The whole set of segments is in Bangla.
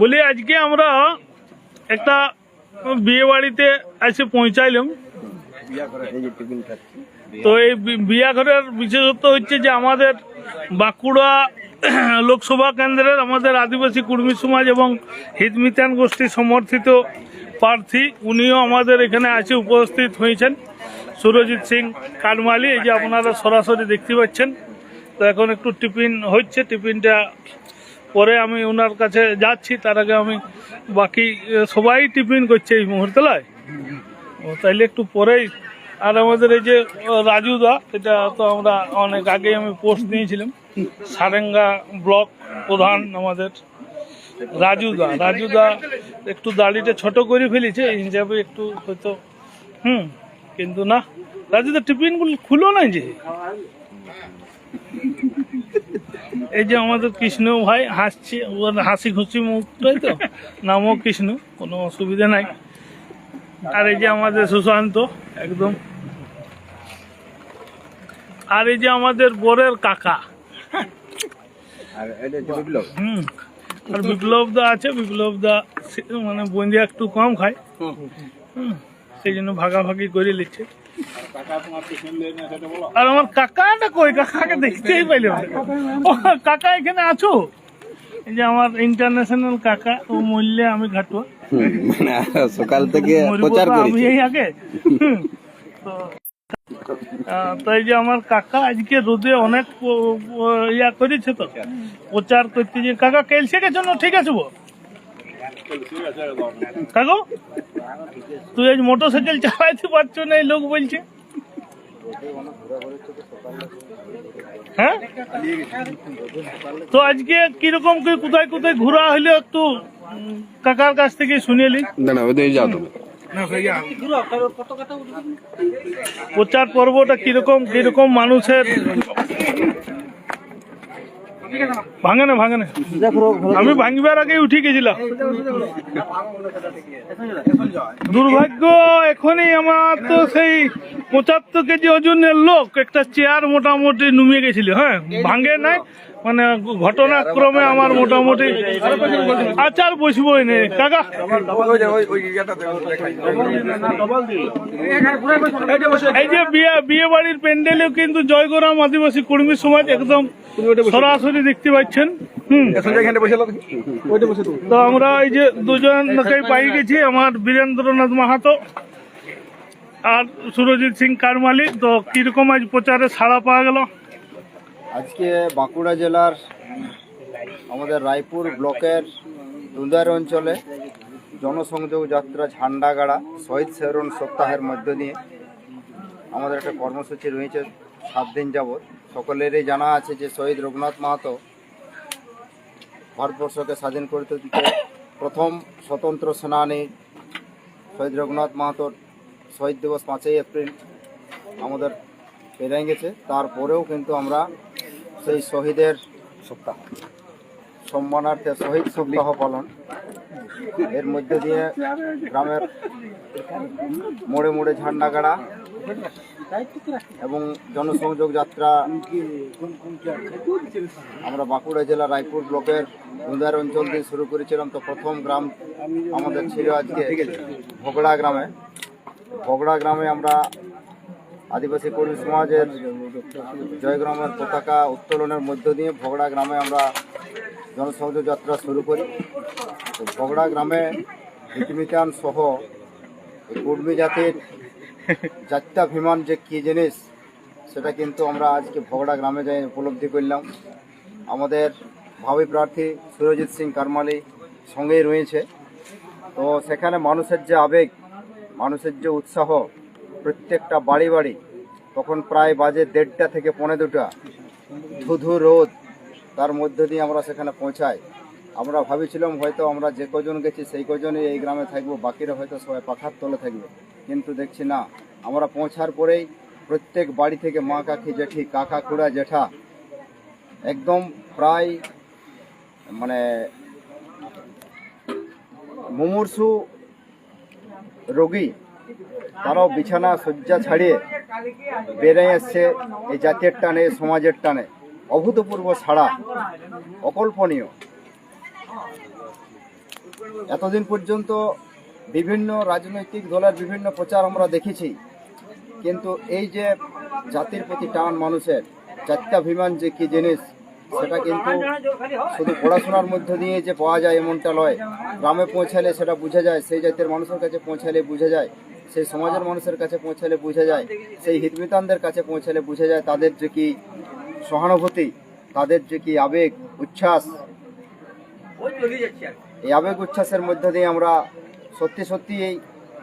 বলি, আজকে আমরা একটা বিয়ে বাড়িতে এসে পৌঁছাইলাম। তো এই বিয়া ঘরের বিশেষত্ব হচ্ছে যে আমাদের বাঁকুড়া লোকসভা কেন্দ্রের আমাদের আদিবাসী কুর্মী সমাজ এবং হিতমিতান গোষ্ঠী সমর্থিত প্রার্থী উনিও আমাদের এখানে আছে উপস্থিত হয়েছেন। সুরজিৎ সিং কানমালি, এই যে আপনারা সরাসরি দেখতে পাচ্ছেন। তো এখন একটু টিফিন হচ্ছে, টিফিনটা পরে আমি ওনার কাছে যাচ্ছি তার আগে আমি বাকি সবাই টিফিন করছে এই মুহূর্তে লয় ও তাইলে একটু পরেই। আর আমাদের এই যে আহ, রাজু দা এটা তো আমরা অনেক আগে আমি পোস্ট দিয়েছিলাম। সারেঙ্গা ব্লক প্রধান আমাদের রাজু দা। রাজু দা একটু দাড়িটা ছোট করে ফেলেছে এই হিসাবে একটু হয়তো হুম কিন্তু না। রাজু দা টিফিনগুলো খুলো না যে? এই যে আমাদের কৃষ্ণ ভাই হাসছে ওর হাসি খুশি মুখটাই তো। নামও কৃষ্ণ কোনো অসুবিধা নাই। আর এই যে আমাদের সুশান্ত একদম। আর এই যে আমাদের বরের কাকা। হুম। আর বিপ্লব দা আছে বিপ্লব দা মানে বন্দিয়া একটু কম খায়। হুম, সেই জন্য ভাগাভাগি করে নিচ্ছে। আর আমার কাকাটা কই? কাকাকে দেখতেই পাইলাম না। ও কাকা এখানে আছো? এই যে আমার ইন্টারন্যাশনাল কাকা ও মূল্যে আমি ঘাটুয়া। মানে সকাল থেকে প্রচার তো আমি এই আগে। তো এই যে আমার কাকা আজকে রোদে অনেক ইয়া করেছে তো। প্রচার করতে যে কাকা কেলছে গেছো ঠিক আছে বো কাকু তুই আজ মোটর সাইকেল চালাইতে পারছ না এই লোক বলছে। হ্যাঁ? তো আজকে কীরকম কি কোথায় কোথায় ঘোরা হইল একটু কাকার কাছ থেকে শুনেলি না। না ওদের যাও তুমি প্রচার পর্বটা কীরকম কীরকম মানুষের ভাঙে না ভাঙে না। আমি ভাঙিবার আগে উঠে গেছিলাম। দুর্ভাগ্য, এখনই আমার তো সেই পঁচাত্তর কেজি ওজনের লোক একটা চেয়ার মোটামুটি নুমিয়ে গেছিল হ্যাঁ? ভাঙে নাই মানে ঘটনাক্রমে আমার মোটামুটি আর বসবই নে কাকা? এই যে বিয়ে বিয়ে বাড়ির প্যান্ডেলেও কিন্তু জয়গরাম আদিবাসী কর্মী সমাজ একদম সরাসরি দেখতে পাচ্ছেন। তো আমরা এই যে দুজনকে পাই গেছি, আমার বীরেন্দ্রনাথ মাহাতো আর সুরজিৎ সিং কারমালি। তো কীরকম আজ প্রচারে সাড়া পাওয়া গেল? আজকে বাঁকুড়া জেলার আমাদের রায়পুর ব্লকের দুন্দার অঞ্চলে জনসংযোগ যাত্রা ঝান্ডাগাড়া শহীদ শেরন সপ্তাহের মধ্য দিয়ে আমাদের একটা কর্মসূচি রয়েছে সাত দিন যাবৎ। সকলেরই জানা আছে যে শহীদ রঘুনাথ মাহাতো ভারতবর্ষকে স্বাধীন করতে দিতে প্রথম স্বতন্ত্র সেনানী শহীদ রঘুনাথ মাহাতোর শহীদ দিবস পাঁচই এপ্রিল আমাদের পেরিয়ে গেছে। তারপরেও কিন্তু আমরা সেই শহীদের সপ্তাহ। সম্মানার্থে শহীদ সপ্তাহ পালন। এর মধ্যে দিয়ে গ্রামের মোড়ে মোড়ে ঝান্ডা গাড়া এবং জনসংযোগ যাত্রা আমরা বাঁকুড়া জেলা রায়পুর ব্লকের উদার অঞ্চল দিয়ে শুরু করেছিলাম। তো প্রথম গ্রাম আমাদের ছিল আজকে ভগড়া গ্রামে। ভগড়া গ্রামে আমরা আদিবাসী কর্মী সমাজের জয়গ্রামের পতাকা উত্তোলনের মধ্য দিয়ে ভগড়া গ্রামে আমরা জনসংযোগ যাত্রা শুরু করি। তো ভগড়া গ্রামে ভিটমিটান সহ কুর্মী জাতির যাত্রাভিমান যে কী জিনিস, সেটা কিন্তু আমরা আজকে ভগড়া গ্রামে যাই উপলব্ধি করলাম। আমাদের ভাবি প্রার্থী সুরজিৎ সিং কারমালি সঙ্গেই রয়েছে। তো সেখানে মানুষের যে আবেগ, মানুষের যে উৎসাহ, প্রত্যেকটা বাড়ি বাড়ি তখন প্রায় বাজে দেড়টা থেকে পৌনে দুটা। ধুধু রোদ তার মধ্য দিয়ে আমরা সেখানে পৌঁছাই। আমরা ভাবিছিলাম হয়তো আমরা যে কজন গেছি সেই কজনই এই গ্রামে থাকব, বাকিরা হয়তো সবাই পাখার তলে থাকবে। কিন্তু দেখছি না, আমরা পৌঁছার পরেই প্রত্যেক বাড়ি থেকে মা কাকি জেঠি, কাকা, খুড়া, জেঠা একদম প্রায় মানে মুমূর্ষু রোগী তারাও বিছানা শয্যা ছাড়িয়ে বেড়ে এসছে এই জাতের টানে সমাজের টানে। অভূতপূর্ব ছাড়া অকল্পনীয়। এতদিন পর্যন্ত বিভিন্ন রাজনৈতিক দলের বিভিন্ন প্রচার আমরা দেখেছি, কিন্তু এই যে জাতির প্রতি টান মানুষের, জাত্যাভিমান যে কি জিনিস, সেটা কিন্তু শুধু পড়াশোনার মধ্য দিয়ে যে পাওয়া যায় এমনটা নয়। গ্রামে পৌঁছালে সেটা বোঝা যায়, সেই জাতের মানুষের কাছে পৌঁছালে বোঝা যায়। সেই সমাজের মানুষের কাছে পৌঁছালে বোঝা যায়, সেই হিতমিতানদের কাছে পৌঁছালে বোঝা যায় তাদের যে কি সহানুভূতি, তাদের যে কি আবেগ, উচ্ছ্বাস। এই আবেগ উচ্ছ্বাসের মধ্য দিয়ে আমরা সত্যি সত্যি এই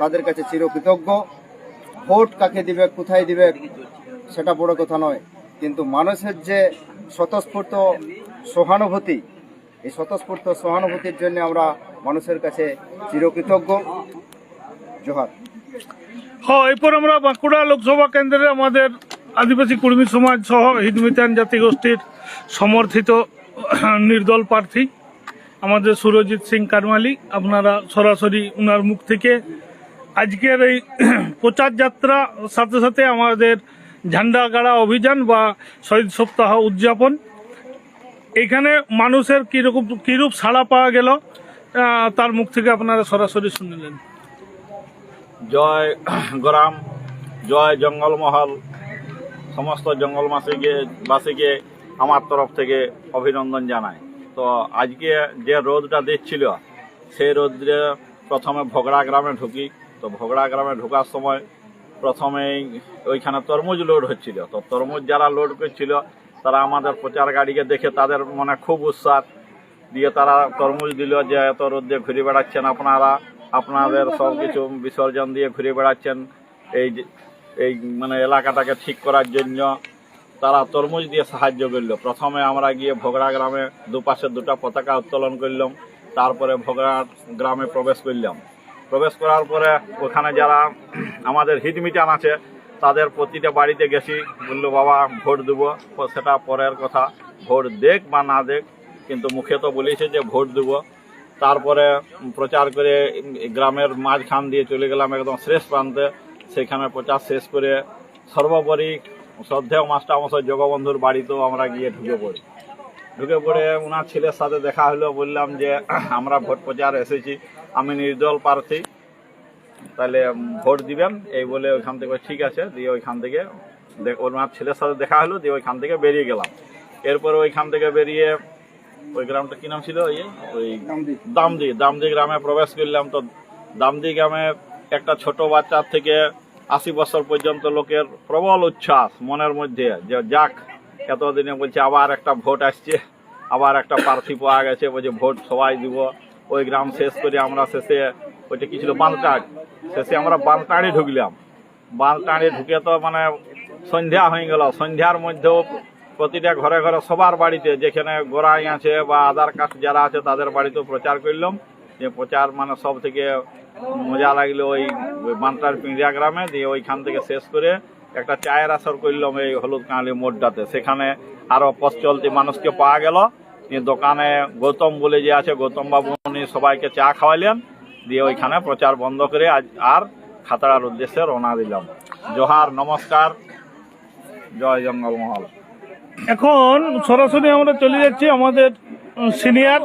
তাদের কাছে চিরকৃতজ্ঞ। ভোট কাকে দিবে, কোথায় দিবে, সেটা বড় কথা নয়। কিন্তু মানুষের যে স্বতঃস্ফূর্ত সহানুভূতি, এই স্বতঃস্ফূর্ত সহানুভূতির জন্য আমরা মানুষের কাছে চিরকৃতজ্ঞ। জোহার। হ্যাঁ এরপর আমরা বাঁকুড়া লোকসভা কেন্দ্রে আমাদের আদিবাসী কর্মী সমাজ সহ হিদমিতান জাতিগোষ্ঠীর সমর্থিত নির্দল প্রার্থী, আমাদের সুরজিৎ সিং কারমালি। আপনারা সরাসরি উনার মুখ থেকে আজকের এই প্রচার যাত্রা সাথে সাথে আমাদের ঝান্ডা গাড়া অভিযান বা শহীদ সপ্তাহ উদযাপন। এখানে মানুষের কীরকম কীরূপ সাড়া পাওয়া গেল তার মুখ থেকে আপনারা সরাসরি শুনলেন। জয় গ্রাম, জয় জঙ্গলমহল, সমস্ত জঙ্গলবাসীকে, বাসীকে আমার তরফ থেকে অভিনন্দন জানাই। তো আজকে যে রোদটা দিচ্ছিল, সেই রোদ্রে প্রথমে ভগড়া গ্রামে ঢুকি। তো ভগড়া গ্রামে ঢোকার সময় প্রথমেই ওইখানে তরমুজ লোড হচ্ছিল। তো তরমুজ যারা লোড করছিল, তারা আমাদের প্রচার গাড়িকে দেখে তাদের মনে খুব উৎসাহ দিয়ে তারা তরমুজ দিল যে এত রোদ্রে ঘুরে বেড়াচ্ছেন আপনারা। আপনাদের সব কিছু বিসর্জন দিয়ে ঘুরে বেড়াচ্ছেন। এই এই মানে এলাকাটাকে ঠিক করার জন্য তারা তরমুজ দিয়ে সাহায্য করল। প্রথমে আমরা গিয়ে ভোগড়া গ্রামে দুপাশে দুটা পতাকা উত্তোলন করলাম। তারপরে ভোগড়া গ্রামে প্রবেশ করলাম। প্রবেশ করার পরে ওখানে যারা আমাদের হিট মিটান আছে, তাদের প্রতিটা বাড়িতে গেছি। বলল, বাবা, ভোট দেবো। সেটা পরের কথা। ভোট দেখ বা না দেখ, কিন্তু মুখে তো বলেছে যে ভোট দেবো। তারপরে প্রচার করে গ্রামের মাঝখান দিয়ে চলে গেলাম একদম শেষ প্রান্তে। সেখানে প্রচার শেষ করে সর্বোপরি শ্রদ্ধেয় মাস্টারমশাই জগবন্ধুর বাড়িতেও আমরা গিয়ে ঢুকে পড়ি। ঢুকে পড়ে ওনার ছেলের সাথে দেখা হলো, বললাম যে, আমরা ভোট প্রচার এসেছি, আমি নির্দল প্রার্থী। তাহলে ভোট দিবেন? এই বলে ওইখান থেকে, ঠিক আছে। দিয়ে ওইখান থেকে ওনার ছেলের সাথে দেখা হলো, দিয়ে ওইখান থেকে বেরিয়ে গেলাম। এরপর ওইখান থেকে বেরিয়ে ওই গ্রামটা কি নাম ছিল? ওই ওই দামদি। দামদি। গ্রামে প্রবেশ করলাম তো দামদি গ্রামে একটা ছোট বাচ্চার থেকে আশি বছর পর্যন্ত লোকের প্রবল উচ্ছ্বাস মনের মধ্যে যে যাক এতদিনে বলছে আবার একটা ভোট আসছে আবার একটা প্রার্থী পাওয়া গেছে বলছে ভোট সবাই দিব। ওই গ্রাম শেষ করে আমরা শেষে ওইটা কি ছিল? বানটাট শেষে আমরা বানটাড়ি ঢুকলাম। বানটাড়ি ঢুকে তো মানে সন্ধ্যা হয়ে গেল। সন্ধ্যার মধ্যেও প্রতিটা ঘরে ঘরে সবার বাড়িতে যেখানে গোড়াই আছে বা আধার কার্ড যারা আছে তাদের বাড়িতেও প্রচার করলাম। যে প্রচার মানে সব থেকে মজা লাগল ওই বান্টার পিঁড়িয়া গ্রামে, দিয়ে ওইখান থেকে শেষ করে একটা চায়ের আসর করলাম এই হলুদ কাঁলি মোড়টাতে। সেখানে আরও পথ চলতি মানুষকে পাওয়া গেল। দোকানে গৌতম বলে যে আছে, গৌতম বাবু উনি সবাইকে চা খাওয়াইলেন। দিয়ে ওইখানে প্রচার বন্ধ করে আজ আর খাতড়ার উদ্দেশ্যে রওনা দিলাম। জোহার, নমস্কার। জয় জঙ্গলমহল এখন সরাসরি আমরা চলে যাচ্ছি আমাদের সিনিয়র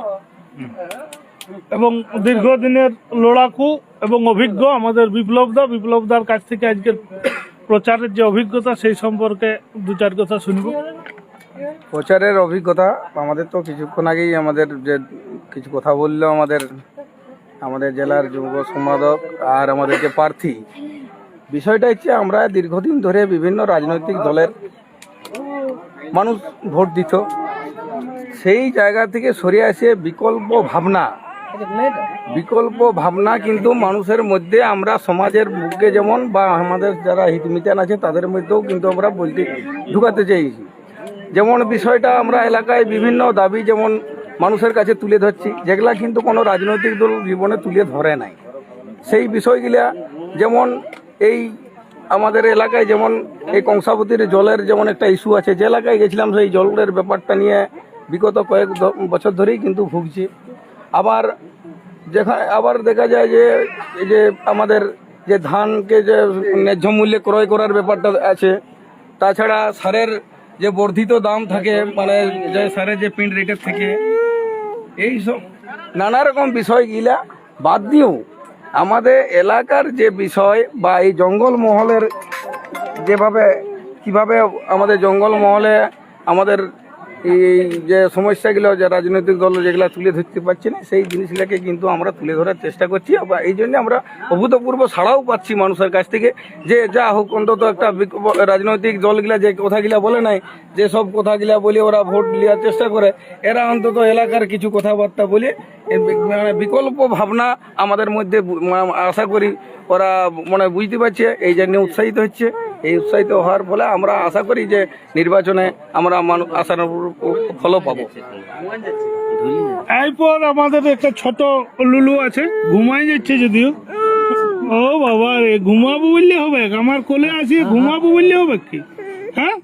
এবং দীর্ঘদিনের লড়াকু এবং অভিজ্ঞ আমাদের বিপ্লবদা। বিপ্লবদার কাছ থেকে আজকের প্রচারের যে অভিজ্ঞতা, সেই সম্পর্কে দু চার কথা শুনব। প্রচারের অভিজ্ঞতা, আমাদের তো কিছুক্ষণ আগেই আমাদের যে কিছু কথা বলল আমাদের আমাদের জেলার যুব সম্পাদক আর আমাদের যে প্রার্থী। বিষয়টা হচ্ছে আমরা দীর্ঘদিন ধরে বিভিন্ন রাজনৈতিক দলের মানুষ ভোট দিত। সেই জায়গা থেকে সরে আসে বিকল্প ভাবনা। বিকল্প ভাবনা কিন্তু মানুষের মধ্যে আমরা সমাজের বুকে যেমন বা আমাদের যারা হিতমিতান আছে, তাদের মধ্যেও কিন্তু আমরা বলতে ঢুকাতে চাইছি। যেমন বিষয়টা আমরা এলাকায় বিভিন্ন দাবি যেমন মানুষের কাছে তুলে ধরছি, যেগুলা কিন্তু কোনো রাজনৈতিক দল জীবনে তুলে ধরে নাই। সেই বিষয়গুলা যেমন এই আমাদের এলাকায় যেমন এই কংসাবতীর জলের যেমন একটা ইস্যু আছে, যে এলাকায় গেছিলাম সেই জলের ব্যাপারটা নিয়ে বিগত কয়েক বছর ধরেই কিন্তু ভুগছি। আবার যেখানে আবার দেখা যায় যে, এই যে আমাদের যে ধানকে যে ন্যায্য মূল্যে ক্রয় করার ব্যাপারটা আছে, তাছাড়া সারের যে বর্ধিত দাম থাকে মানে যে সারের যে প্রিন্ট রেটের থেকে, এই সব নানা রকম বিষয়গুলা বাদ দিয়েও আমাদের এলাকার যে বিষয় বা এই জঙ্গলমহলের যেভাবে কীভাবে আমাদের জঙ্গলমহলে আমাদের এই যে সমস্যাগুলো, যে রাজনৈতিক দল যেগুলো তুলে ধরতে পারছে না, সেই জিনিসগুলোকে কিন্তু আমরা তুলে ধরার চেষ্টা করছি। বা এই জন্য আমরা অভূতপূর্ব সাড়াও পাচ্ছি মানুষের কাছ থেকে যে যা হোক, অন্তত একটা রাজনৈতিক দলগুলা যে কথাগুলা বলে নাই, যে সব কথাগুলা বলে ওরা ভোট নেওয়ার চেষ্টা করে, এরা অন্তত এলাকার কিছু কথাবার্তা বলে মানে বিকল্প ভাবনা আমাদের মধ্যে আশা করি ওরা মানে বুঝতে পারছে, এই জন্য উৎসাহিত হচ্ছে। এই উৎসাহিত হওয়ার ফলে আমরা আশা করি যে নির্বাচনে আমরা মানুষ আশার ফলও পাবো। এরপর আমাদের একটা ছোট লুলু আছে ঘুমাই যাচ্ছে যদিও। ও বাবা রে, ঘুমাবো বললে হবে? আমার কোলে আছে ঘুমাবো বললে হবে কি? হ্যাঁ?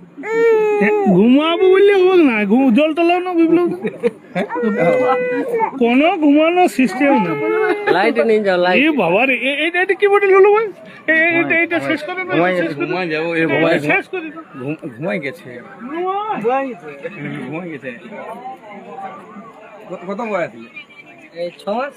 ঘুমাবো বললে হবে না ঘু- জল টলাও না বিপ্লব। কোনো ঘুমানোর সিস্টেম না লাইট নিয়ে যাও লাইট এ বাবা রে এ- এটা এটা কি বলে লুলু ভাই? এ- এ- এটা এটা শেষ করে শেষ ঘুমাই। যাব এটা শেষ করে দাও। ঘুমাই গেছে। ঘুমাই। ঘুমাই গেছে। কত বয়স? এই 6 মাস।